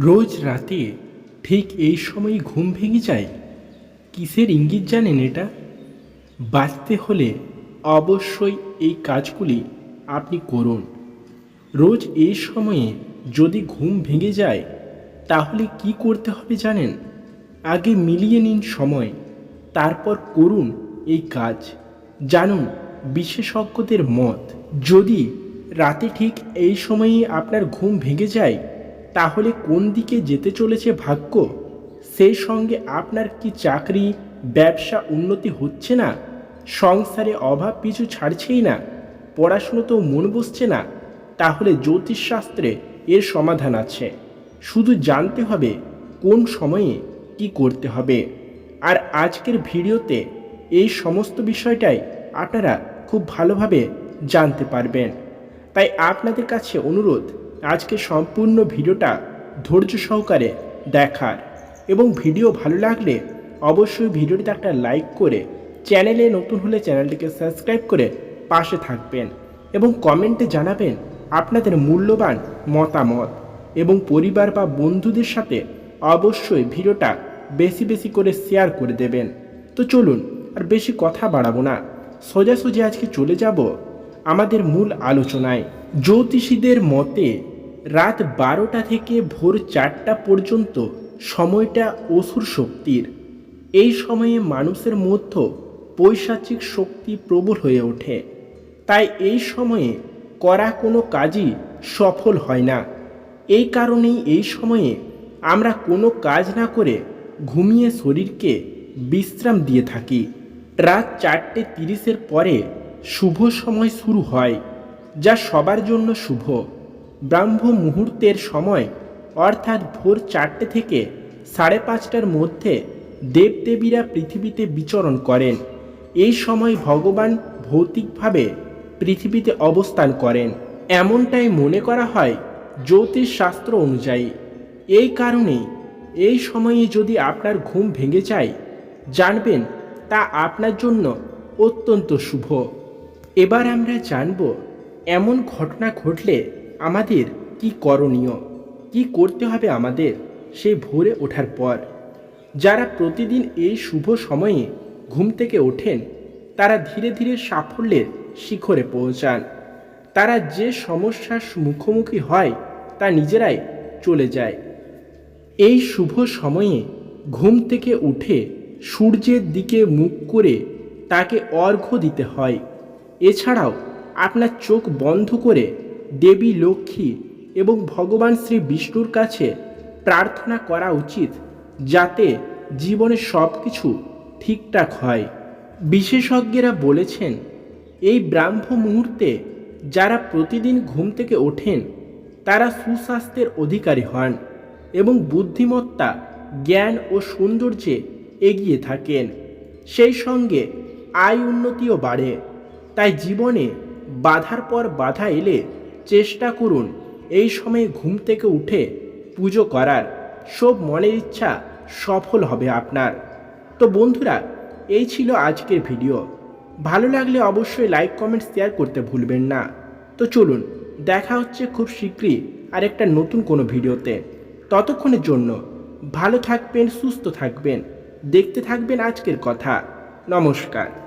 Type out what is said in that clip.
রোজ রাতে ঠিক এই সময় ঘুম ভেঙে যায়? কিসের ইঙ্গিত জানেন এটা? বাঁচতে হলে অবশ্যই এই কাজগুলি আপনি করুন। রোজ এই সময়ে যদি ঘুম ভেঙে যায়, তাহলে কি করতে হবে জানেন? আগে মিলিয়ে নিন সময়, তারপর করুন এই কাজ। জানুন বিশেষজ্ঞদের মত, যদি রাতে ঠিক এই সময়ে আপনার ঘুম ভেঙে যায় তাহলে কোন দিকে যেতে চলেছে ভাগ্য? সেই সঙ্গে আপনার কি চাকরি, ব্যবসা উন্নতি হচ্ছে না? সংসারে অভাব পিছু ছাড়ছেই না? পড়াশুনো তো মন বসছে না? তাহলে জ্যোতিষশাস্ত্রে এর সমাধান আছে। শুধু জানতে হবে কোন সময়ে কি করতে হবে। আর আজকের ভিডিওতে এই সমস্ত বিষয়টাই আপনারা খুব ভালোভাবে জানতে পারবেন। তাই আপনাদের কাছে অনুরোধ আজকে সম্পূর্ণ ভিডিওটা ধৈর্য সহকারে দেখার। এবং ভিডিও ভালো লাগলে অবশ্যই ভিডিওটিতে একটা লাইক করে চ্যানেলে নতুন হলে চ্যানেলটিকে সাবস্ক্রাইব করে পাশে থাকবেন এবং কমেন্টে জানাবেন আপনাদের মূল্যবান মতামত এবং পরিবার বা বন্ধুদের সাথে অবশ্যই ভিডিওটা বেশি বেশি করে শেয়ার করে দেবেন। তো চলুন আর বেশি কথা বাড়াবো না। সোজাসুজি আজকে চলে যাব আমাদের মূল আলোচনায়। জ্যোতিষীদের মতে রাত বারোটা থেকে ভোর চারটা পর্যন্ত সময়টা অসুর শক্তির। এই সময়ে মানুষের মধ্যে পৈশাচিক শক্তি প্রবল হয়ে ওঠে। তাই এই সময়ে করা কোনো কাজই সফল হয় না। এই কারণেই এই সময়ে আমরা কোনো কাজ না করে ঘুমিয়ে শরীরকে বিশ্রাম দিয়ে থাকি। রাত চারটে তিরিশের পরে শুভ সময় শুরু হয়, যা সবার জন্য শুভ। ব্রাহ্ম মুহূর্তের সময়, অর্থাৎ ভোর চারটে থেকে সাড়ে পাঁচটার মধ্যে দেবদেবীরা পৃথিবীতে বিচরণ করেন। এই সময় ভগবান ভৌতিকভাবে পৃথিবীতে অবস্থান করেন। এমনটাই মনে করা হয় জ্যোতিষ শাস্ত্র অনুযায়ী। এই কারণেই এই সময়ে যদি আপনার ঘুম ভেঙে যায়, জানবেন তা আপনার জন্য অত্যন্ত শুভ। এবার আমরা জানব, এমন ঘটনা ঘটলে আমাদের কি করণীয়? কি করতে হবে আমাদের? সেই ভোরে ওঠার পর। যারা প্রতিদিন এই শুভ সময়ে ঘুম থেকে ওঠেন, তারা ধীরে ধীরে সাফল্যের শিখরে পৌঁছান। তারা যে সমস্যার মুখোমুখি হয়, তা নিজেরাই চলে যায়। এই শুভ সময়ে ঘুম থেকে উঠে সূর্যের দিকে মুখ করে তাকে অর্ঘ্য দিতে হয়। এছাড়াও আপনার চোখ বন্ধ করে দেবী, লক্ষ্মী এবং ভগবান শ্রী বিষ্ণুর কাছে প্রার্থনা করা উচিত যাতে জীবনে সব কিছু ঠিকঠাক হয়। বিশেষজ্ঞরা বলেছেন, এই ব্রাহ্ম মুহূর্তে যারা প্রতিদিন ঘুম থেকে ওঠেন, তারা সুস্বাস্থ্যের অধিকারী হন এবং বুদ্ধিমত্তা, জ্ঞান ও সৌন্দর্যে এগিয়ে থাকেন। সেই সঙ্গে আয় উন্নতিও বাড়ে। তাই জীবনে বাধার পর বাধা এলে চেষ্টা করুন। এই সময়ে ঘুম থেকে উঠে পুজো করার। সব মনের ইচ্ছা সফল হবে আপনার। তো বন্ধুরা, এই ছিল আজকের ভিডিও। ভালো লাগলে অবশ্যই লাইক, কমেন্ট, শেয়ার করতে ভুলবেন না। তো চলুন, দেখা হচ্ছে খুব শীঘ্রই আরেকটা নতুন কোনো ভিডিওতে। ততক্ষণের জন্য ভালো থাকবেন, সুস্থ থাকবেন। দেখতে থাকবেন আজকের কথা। নমস্কার।